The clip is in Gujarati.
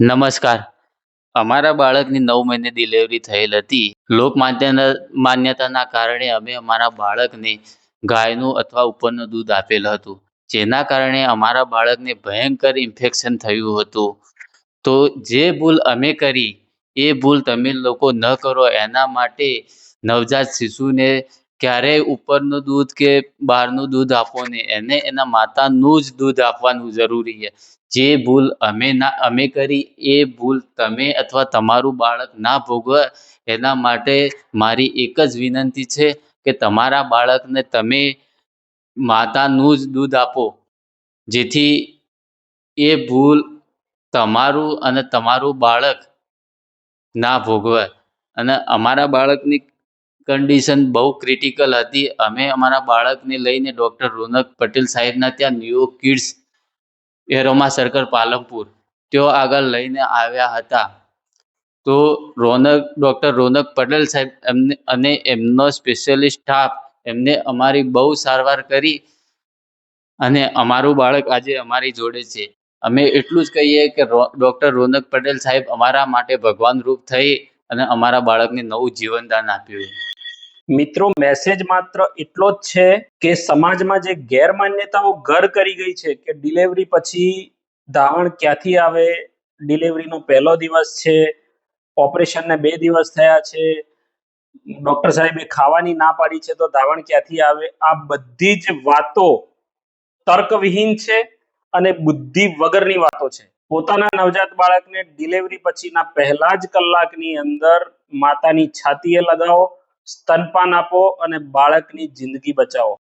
નમસ્કાર. અમારા બાળકની નવ મહિને ડિલિવરી થયેલ હતી. લોક માન્યતાના કારણે અમે અમારા બાળકને ગાયનું અથવા ઉપરનું દૂધ આપેલ હતું. જેના કારણે અમારા બાળકને ભયંકર ઇન્ફેક્શન થયું હતું. તો જે ભૂલ અમે કરી, એ ભૂલ તમે લોકો ન કરો, એના માટે નવજાત શિશુને ક્યારેય ઉપરનું દૂધ કે બહારનું દૂધ આપો નહીં એને એના માતાનું જ દૂધ આપવાનું જરૂરી છે. જે ભૂલ અમે ના, અમે કરી, એ ભૂલ તમે અથવા તમારું બાળક ના ભોગવે, એના માટે મારી એક જ વિનંતી છે કે તમારા બાળકને તમે માતાનું જ દૂધ આપો, જેથી એ ભૂલ તમારું અને તમારું બાળક ના ભોગવે. અને અમારા બાળકની કન્ડિશન બહુ ક્રિટિકલ હતી. અમે અમારા બાળકને લઈને ડૉક્ટર રોનક પટેલ સાહેબના ત્યાં new kids aroma circle Palanpur તેઓ આગળ લઈને આવ્યા હતા. તો રોનક, ડૉક્ટર રોનક પટેલ સાહેબ એમને અને એમનો સ્પેશિયલિસ્ટ સ્ટાફ એમને અમારી બહુ સારવાર કરી અને અમારું બાળક આજે અમારી જોડે છે. અમે એટલું જ કહીએ કે ડૉક્ટર રોનક પટેલ સાહેબ અમારા માટે ભગવાન રૂપ થઈ અને અમારા બાળકને નવું જીવનદાન આપ્યું. મિત્રો મેસેજ માત્ર એટલો જ છે કે સમાજમાં જે ગેરમાન્યતાઓ ઘર કરી ગઈ છે કે ડિલિવરી પછી ધાવણ ક્યાંથી આવે ડિલિવરીનો પહેલો દિવસ છે ઓપરેશનને બે દિવસ થયા છે ડૉક્ટર સાહેબે ખાવાની ના પાડી છે તો ધાવણ ક્યાંથી આવે? આ બધી જ વાતો તર્કવિહીન છે અને બુદ્ધિ વગરની વાતો છે. પોતાના નવજાત બાળકને ડિલિવરી પછીના પહેલા જ કલાકની અંદર માતાની છાતીએ લગાવો સ્તનપાન આપો અને બાળકની જિંદગી બચાવો.